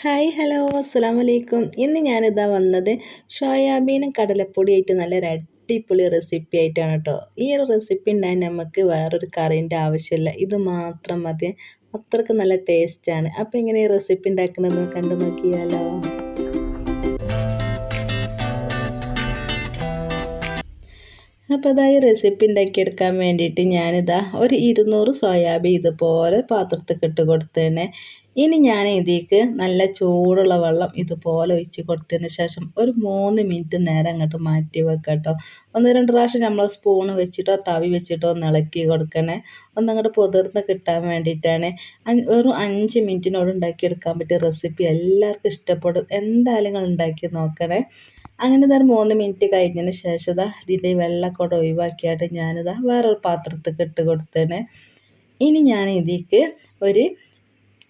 Hi hello അസ്സാം വലൈക്കും ഇന്ന് ഞാനിതാ വന്നത് സോയാബീനും കടലപ്പൊടിയായിട്ട് നല്ലൊരു അടിപൊളി റെസിപ്പി ആയിട്ടാണ് കേട്ടോ ഈ ഒരു റെസിപ്പി ഉണ്ടായാൽ നമുക്ക് വേറൊരു കറീന്റെ ആവശ്യമില്ല ഇത് മാത്രം മതി. അത്രയ്ക്ക് നല്ല ടേസ്റ്റാണ് അപ്പോൾ ഇങ്ങനെ ഈ റെസിപ്പി ഉണ്ടാക്കുന്നത് കണ്ടു നോക്കിയാലോ. അപ്പോൾ റെസിപ്പി ഉണ്ടാക്കിയെടുക്കാൻ വേണ്ടിയിട്ട് ഞാനിതാ ഒരു ഇരുന്നൂറ് സോയാബീൻ ഇതുപോലെ പാത്രത്തിൽ ഇട്ട് കൊടുത്തേനെ ഇനി ഞാൻ ഇതിലേക്ക് നല്ല ചൂടുള്ള വെള്ളം ഇതുപോലെ ഒഴിച്ച് കൊടുത്തതിന് ശേഷം ഒരു മൂന്ന് മിനിറ്റ് നേരം അങ്ങോട്ട് മാറ്റി വെക്കാം കേട്ടോ ഒന്ന് രണ്ട് പ്രാവശ്യം നമ്മൾ സ്പൂൺ വെച്ചിട്ടോ തവി വെച്ചിട്ടോ ഒന്ന് ഇളക്കി കൊടുക്കണേ. ഒന്നങ്ങോട്ട് പുതിർന്ന് കിട്ടാൻ വേണ്ടിയിട്ടാണ്. വെറും അഞ്ച് മിനിറ്റിനോട് ഉണ്ടാക്കിയെടുക്കാൻ പറ്റിയ റെസിപ്പി എല്ലാവർക്കും ഇഷ്ടപ്പെടും. എന്തായാലും നിങ്ങൾ ഉണ്ടാക്കി നോക്കണേ. അങ്ങനെ ഇതാ മൂന്ന് മിനിറ്റ് കഴിഞ്ഞതിന് ശേഷം ഇതാ ഇതിന്റെ വെള്ളക്കൂടെ ഒഴിവാക്കിയായിട്ട് ഞാനിതാ വേറൊരു പാത്രത്തിൽ ഇട്ട് കൊടുത്തേനെ. ഇനി ഞാൻ ഇതിലേക്ക് ഒരു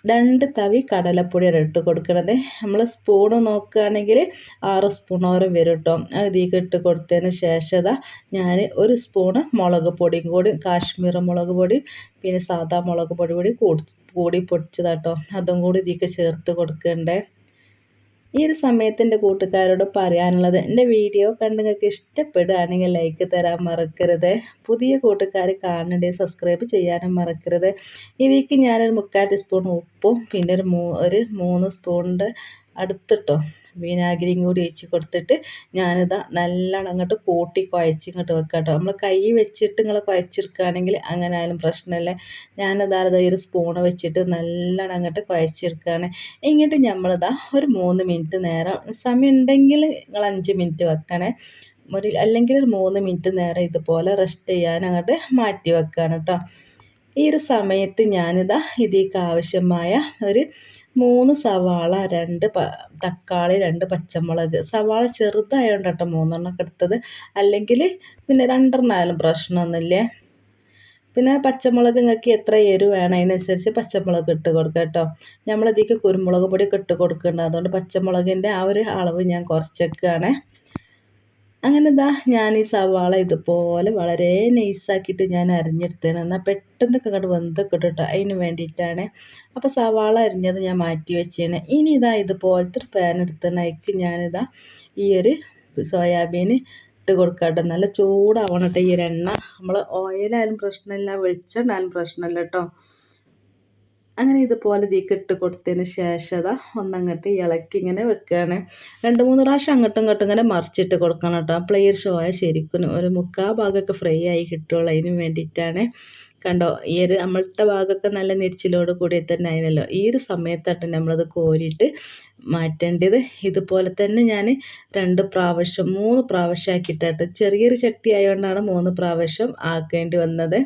രണ്ട് തവി കടലപ്പൊടിയാണ് ഇട്ട് കൊടുക്കണത്. നമ്മൾ സ്പൂൺ നോക്കുകയാണെങ്കിൽ ആറ് സ്പൂണോരം വരും കേട്ടോ ഇതിലേക്ക് ഇട്ട് കൊടുത്തതിന് ശേഷം ഞാൻ ഒരു സ്പൂണ് മുളക് പൊടിയും കൂടി കാശ്മീർ മുളക് പൊടി പിന്നെ സാധാ മുളക് പൊടി കൂടി കൂടി പൊടിച്ചതാട്ടോ അതും കൂടി ഇതിലേക്ക് ചേർത്ത് കൊടുക്കണ്ടേ. ഈ ഒരു സമയത്ത് എന്റെ കൂട്ടുകാരോട് പറയാനുള്ളത് എന്റെ വീഡിയോ കണ്ട് നിങ്ങൾക്ക് ഇഷ്ടപ്പെടുകയാണെങ്കിൽ ലൈക്ക് തരാൻ മറക്കരുത്. പുതിയ കൂട്ടുകാർ കാണണ്ടേ സബ്സ്ക്രൈബ് ചെയ്യാനും മറക്കരുത്. ഇതിലേക്ക് ഞാനൊരു മുക്കാൽ ടീസ്പൂൺ ഉപ്പും പിന്നെ ഒരു മൂ ഒരു മൂന്ന് സ്പൂണിന്റെ അടുത്തിട്ടോ. വിനാഗിരിയും കൂടി ഒഴിച്ച് കൊടുത്തിട്ട് ഞാനിതാ നല്ലോണം അങ്ങോട്ട് കൂട്ടി കുഴച്ച് ഇങ്ങോട്ട് വെക്കാം കേട്ടോ നമ്മൾ കൈ വെച്ചിട്ട് നിങ്ങൾ കുഴച്ചെടുക്കുകയാണെങ്കിൽ അങ്ങനെ ആയാലും പ്രശ്നമില്ല ഞാനിതാ ഒരു സ്പൂണ് വെച്ചിട്ട് നല്ലോണം അങ്ങോട്ട് കുഴച്ചെടുക്കുകയാണ് ഇങ്ങോട്ട് നമ്മളിതാ ഒരു മൂന്ന് മിനിറ്റ് നേരം സമയം ഉണ്ടെങ്കിൽ നിങ്ങൾ അഞ്ച് മിനിറ്റ് വെക്കണേ. ഒരു അല്ലെങ്കിൽ ഒരു മൂന്ന് മിനിറ്റ് നേരം ഇതുപോലെ റെസ്റ്റ് ചെയ്യാൻ അങ്ങോട്ട് മാറ്റി വെക്കുകയാണ് കേട്ടോ ഈ ഒരു സമയത്ത് ഞാനിതാ ഇതിലേക്ക് ആവശ്യമായ ഒരു മൂന്ന് സവാള രണ്ട് തക്കാളി രണ്ട് പച്ചമുളക്. സവാള ചെറുതായതുകൊണ്ട് കേട്ടോ മൂന്നെണ്ണമൊക്കെ എടുത്തത്. അല്ലെങ്കിൽ പിന്നെ രണ്ടെണ്ണമായാലും പ്രശ്നമൊന്നുമില്ലേ? പിന്നെ പച്ചമുളക് നിങ്ങൾക്ക് എത്ര എരിവ് വേണം? അതിനനുസരിച്ച് പച്ചമുളക് ഇട്ട് കൊടുക്കുക കേട്ടോ. നമ്മളതിലേക്ക് കുരുമുളക് പൊടിയൊക്കെ ഇട്ട് കൊടുക്കുന്നുണ്ട്. അതുകൊണ്ട് പച്ചമുളകിന്റെ ആ ഒരു അളവ് ഞാൻ കുറച്ചൊക്കെയാണ് അങ്ങനെ ഇതാ ഞാൻ ഈ സവാള ഇതുപോലെ വളരെ നൈസാക്കിയിട്ട് ഞാൻ അരിഞ്ഞെടുത്തേനെ എന്നാൽ പെട്ടെന്നൊക്കെ അങ്ങോട്ട് വെന്തൊക്കെ ഇട്ടിട്ട്. അതിന് വേണ്ടിയിട്ടാണ്. അപ്പോൾ സവാള അരിഞ്ഞത് ഞാൻ മാറ്റി വെച്ചേനെ ഇനി ഇതാ ഇതുപോലത്തെ ഒരു പാൻ എടുത്തതാണ് അതിക്ക് ഞാനിതാ ഈ ഒരു സോയാബീൻ ഇട്ട് കൊടുക്കട്ടെ. നല്ല ചൂടാവണം കേട്ടോ ഈ ഒരു എണ്ണ. നമ്മൾ ഓയിലായാലും പ്രശ്നമില്ല വെളിച്ചെണ്ണായാലും പ്രശ്നമില്ല കേട്ടോ അങ്ങനെ ഇതുപോലെ ഇതിക്ക് ഇട്ട് കൊടുത്തതിന് ശേഷം അതാ ഒന്നങ്ങട്ട് ഇളക്കി ഇങ്ങനെ വെക്കുകയാണ് രണ്ട് മൂന്ന് പ്രാവശ്യം അങ്ങോട്ടും ഇങ്ങോട്ടും ഇങ്ങനെ മറിച്ചിട്ട് കൊടുക്കണം കേട്ടോ. പ്ലെയർ ഷോ ആയ ശരിക്കും ഒരു മുക്കാ ഭാഗമൊക്കെ ഫ്രൈ ആയി കിട്ടുള്ളൂ. അതിന് വേണ്ടിയിട്ടാണ്. കണ്ടോ ഈ ഒരു നമ്മളത്തെ ഭാഗമൊക്കെ നല്ല നെരിച്ചിലോട് കൂടി തന്നെ ആയിരുന്നല്ലോ ഈ ഒരു സമയത്തായിട്ട് നമ്മളത് കോരിയിട്ട് മാറ്റേണ്ടത്. ഇതുപോലെ തന്നെ ഞാൻ രണ്ട് പ്രാവശ്യം മൂന്ന് പ്രാവശ്യം ആക്കിയിട്ടായിട്ട് ചെറിയൊരു ചട്ടി ആയതുകൊണ്ടാണ് മൂന്ന് പ്രാവശ്യം ആക്കേണ്ടി വന്നത്.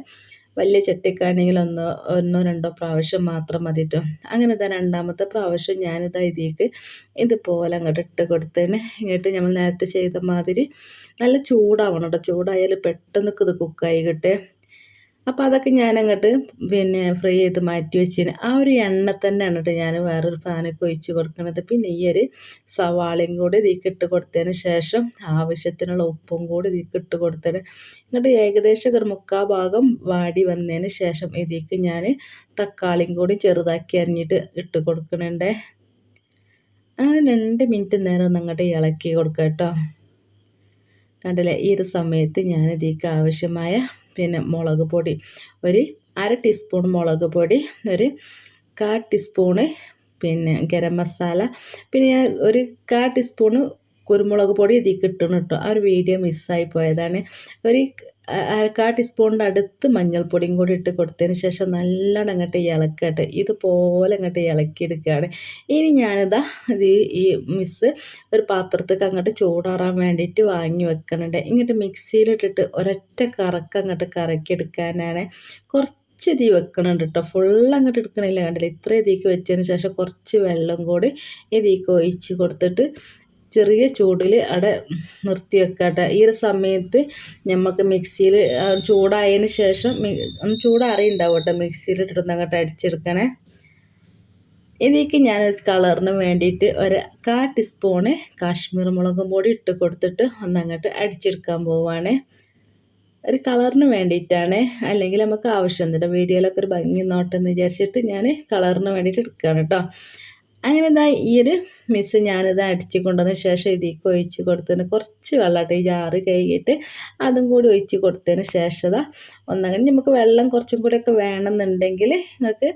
വലിയ ചട്ടിക്കാണെങ്കിൽ ഒന്നോ ഒന്നോ രണ്ടോ പ്രാവശ്യം മാത്രം മതി കേട്ടോ അങ്ങനെ ഇതാ രണ്ടാമത്തെ പ്രാവശ്യം ഞാനിതാ ഇതിലേക്ക് ഇതുപോലെ അങ്ങോട്ട് ഇട്ട് കൊടുത്തതിന്. ഇങ്ങോട്ട് നമ്മൾ നേരത്തെ ചെയ്ത മാതിരി നല്ല ചൂടാവണം കേട്ടോ. ചൂടായാൽ പെട്ടെന്ന് ഇത് കുക്കായി കിട്ടേ. അപ്പോൾ അതൊക്കെ ഞാൻ അങ്ങോട്ട് പിന്നെ ഫ്രൈ ചെയ്ത് മാറ്റി വെച്ചിന്. ആ ഒരു എണ്ണ തന്നെ കേട്ടോ ഞാൻ വേറൊരു പാനൊക്കെ ഒഴിച്ച് കൊടുക്കുന്നത് പിന്നെ ഈ ഒരു സവാളയും കൂടി ഇതിക്കിട്ട് കൊടുത്തതിന് ശേഷം ആവശ്യത്തിനുള്ള ഉപ്പും കൂടി ഇതിക്കിട്ട് കൊടുത്തതിന് എന്നിട്ട് ഏകദേശം ഒരു മുക്കാൽ ഭാഗം വാടി വന്നതിന് ശേഷം ഇതിലേക്ക് ഞാൻ തക്കാളിയും കൂടി ചെറുതാക്കി അരിഞ്ഞിട്ട് ഇട്ട് കൊടുക്കണുണ്ട്. അങ്ങനെ രണ്ട് മിനിറ്റ് നേരം ഒന്ന് അങ്ങോട്ട് ഇളക്കി കൊടുക്കാം കേട്ടോ കണ്ടില്ലേ? ഈ ഒരു സമയത്ത് ഞാൻ ഇതിലേക്ക് ആവശ്യമായ പിന്നെ മുളക് പൊടി. ഒരു അര ടീസ്പൂൺ മുളക് പൊടി ഒരു കാ ടീസ്പൂണ് പിന്നെ ഗരം മസാല. പിന്നെ ഞാൻ ഒരു കാ ടീസ്പൂണ് കുരുമുളക് പൊടി ഇതിൽ കിട്ടണം കേട്ടോ ആ ഒരു വീഡിയോ മിസ്സായി പോയതാണ്. ഒരു അരക്കാ ടീസ്പൂണിന്റെ അടുത്ത് മഞ്ഞൾപ്പൊടിയും കൂടി ഇട്ട് കൊടുത്തതിന് ശേഷം നല്ലോണം അങ്ങോട്ട് ഇളക്കട്ടെ ഇതുപോലെ അങ്ങോട്ട് ഇളക്കിയെടുക്കുകയാണ്. ഇനി ഞാനിതാ ഇത് ഈ മിസ് ഒരു പാത്രത്തേക്ക് അങ്ങോട്ട് ചൂടാറാൻ വേണ്ടിയിട്ട് വാങ്ങി വെക്കണുണ്ട്. ഇങ്ങോട്ട് മിക്സിയിലിട്ടിട്ട് ഒരൊറ്റ കറക്ക് അങ്ങോട്ട് കറക്കിയെടുക്കാനാണ്. കുറച്ച് കുറച്ച് തീ വെക്കണുണ്ട് കേട്ടോ. ഫുൾ അങ്ങോട്ട് എടുക്കണില്ല. കണ്ടില്ല? ഇത്രയും തീക്ക് വെച്ചതിന് ശേഷം കുറച്ച് വെള്ളം കൂടി ഈ തീക്ക് ഒഴിച്ച് കൊടുത്തിട്ട് ചെറിയ ചൂടിൽ അവിടെ നിർത്തി വെക്കട്ടെ ഈ ഒരു സമയത്ത് നമുക്ക് മിക്സിയിൽ ചൂടായതിന് ശേഷം ഒന്ന് ചൂടാറിയുണ്ടാവും കേട്ടോ മിക്സിയിലിട്ടിട്ടൊന്ന് അങ്ങോട്ട് അടിച്ചെടുക്കണേ. ഇതിലേക്ക് ഞാൻ കളറിന് വേണ്ടിയിട്ട് ഒരു കാ ടീസ്പൂണ് കാശ്മീർ മുളകും പൊടി ഇട്ട് കൊടുത്തിട്ട് ഒന്നങ്ങോട്ട് അടിച്ചെടുക്കാൻ പോവാണ്. ഒരു കളറിന് വേണ്ടിയിട്ടാണ്. അല്ലെങ്കിൽ നമുക്ക് ആവശ്യം വീഡിയോയിലൊക്കെ ഒരു ഭംഗി നോട്ടെന്ന് വിചാരിച്ചിട്ട് ഞാൻ കളറിന് വേണ്ടിയിട്ട് എടുക്കുകയാണ് കേട്ടോ അങ്ങനെ ഇതാ ഈ ഒരു മിസ് ഞാനിത് അടിച്ച് കൊണ്ടുവന്ന ശേഷം ഇതിലേക്ക് ഒഴിച്ച് കൊടുത്തതിന് കുറച്ച് വെള്ളമായിട്ട് ഈ ജാറ് കഴുകിയിട്ട് അതും കൂടി ഒഴിച്ച് കൊടുത്തതിന് ശേഷം ഒന്നങ്ങനെ നമുക്ക് വെള്ളം കുറച്ചും കൂടിയൊക്കെ വേണമെന്നുണ്ടെങ്കിൽ നിങ്ങൾക്ക്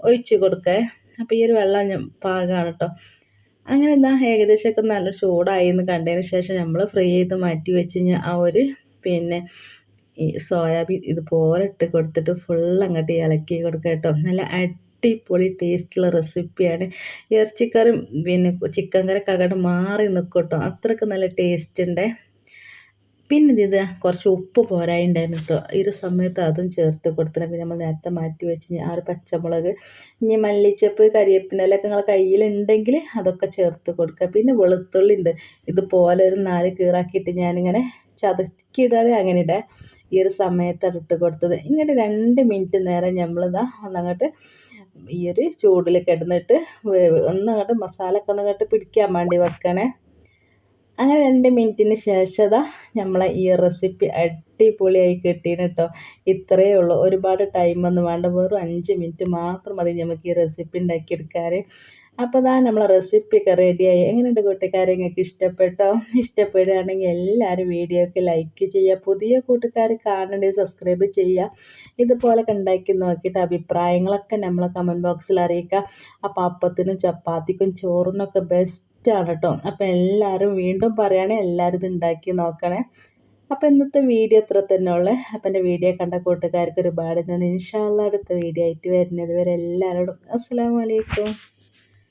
ഒഴിച്ച് കൊടുക്കേ അപ്പോൾ ഈ ഒരു വെള്ളം പാകമാണ് കേട്ടോ അങ്ങനെ എന്താ ഏകദേശമൊക്കെ നല്ല ചൂടായി എന്ന് കണ്ടതിന് ശേഷം നമ്മൾ ഫ്രൈ ചെയ്ത് മാറ്റി വെച്ച് ആ ഒരു പിന്നെ ഈ സോയാബീൻ ഇതുപോലെ ഇട്ട് കൊടുത്തിട്ട് ഫുൾ അങ്ങോട്ട് ഇളക്കി കൊടുക്കുക കേട്ടോ നല്ല അടിപൊളി ടേസ്റ്റുള്ള റെസിപ്പിയാണ്. ഇറച്ചിക്കറി പിന്നെ ചിക്കൻ കറിയൊക്കെ അങ്ങോട്ട് മാറി നിൽക്കട്ടോ കേട്ടോ അത്രയ്ക്ക് നല്ല ടേസ്റ്റ് ഉണ്ട് പിന്നെ ഇത് കുറച്ച് ഉപ്പ് പോരായിണ്ടായിരുന്നു കേട്ടോ ഈ ഒരു സമയത്ത് അതും ചേർത്ത് കൊടുത്തിട്ട് പിന്നെ നമ്മൾ നേരത്തെ മാറ്റി വെച്ച് ആ ഒരു പച്ചമുളക് ഇനി മല്ലിച്ചപ്പ് കരിയേപ്പിനെല്ലൊക്കെ നിങ്ങളെ കയ്യിലുണ്ടെങ്കിൽ അതൊക്കെ ചേർത്ത് കൊടുക്കുക പിന്നെ വെളുത്തുള്ളി ഉണ്ട് ഇതുപോലെ ഒരു നാല് കീറാക്കിയിട്ട് ഞാനിങ്ങനെ ചതക്കിയിടാതെ അങ്ങനെ ഇടാം. ഈ ഒരു സമയത്താണ് ഇട്ട് കൊടുത്തത്. ഇങ്ങനെ രണ്ട് മിനിറ്റ് നേരം നമ്മളിതാ ഒന്നങ്ങോട്ട് ഈ ഒരു ചൂടിൽ കിടന്നിട്ട് ഒന്നങ്ങോട്ട് മസാലയൊക്കെ ഒന്നങ്ങോട്ട് പിടിക്കാൻ വേണ്ടി വെക്കണേ. അങ്ങനെ രണ്ട് മിനിറ്റിന് ശേഷം നമ്മളെ ഈ റെസിപ്പി അടിപൊളിയായി കിട്ടീന് കേട്ടോ ഇത്രയേ ഉള്ളൂ. ഒരുപാട് ടൈമൊന്നും വേണ്ട. വെറും അഞ്ച് മിനിറ്റ് മാത്രം മതി നമുക്ക് ഈ റെസിപ്പി ഉണ്ടാക്കിയെടുക്കാൻ അപ്പോൾ ഇതാ നമ്മളെ റെസിപ്പിയൊക്കെ റെഡിയായി. എങ്ങനെയുണ്ട് കൂട്ടുകാരെ? നിങ്ങൾക്ക് ഇഷ്ടപ്പെട്ടോ? ഇഷ്ടപ്പെടുകയാണെങ്കിൽ എല്ലാവരും വീഡിയോക്ക് ലൈക്ക് ചെയ്യുക. പുതിയ കൂട്ടുകാർ കാണേണ്ടത് സബ്സ്ക്രൈബ് ചെയ്യുക. ഇതുപോലൊക്കെ ഉണ്ടാക്കി നോക്കിയിട്ട് അഭിപ്രായങ്ങളൊക്കെ നമ്മളെ കമന്റ് ബോക്സിൽ അറിയിക്കുക. അപ്പോൾ അപ്പത്തിനും ചപ്പാത്തിക്കും ചോറിനൊക്കെ ബെസ്റ്റാണ് കേട്ടോ അപ്പോൾ എല്ലാവരും വീണ്ടും പറയുകയാണെങ്കിൽ എല്ലാവരും ഇത് ഉണ്ടാക്കി നോക്കണേ. അപ്പോൾ ഇന്നത്തെ വീഡിയോ ഇത്ര തന്നെ ഉള്ളു. അപ്പം എന്റെ വീഡിയോ കണ്ട കൂട്ടുകാർക്ക് ഒരുപാട് ഞാൻ ഇൻഷാല്ല അടുത്ത വീഡിയോ ആയിട്ട് വരുന്നത് വരെ എല്ലാവരോടും അസ്സാം വലൈക്കും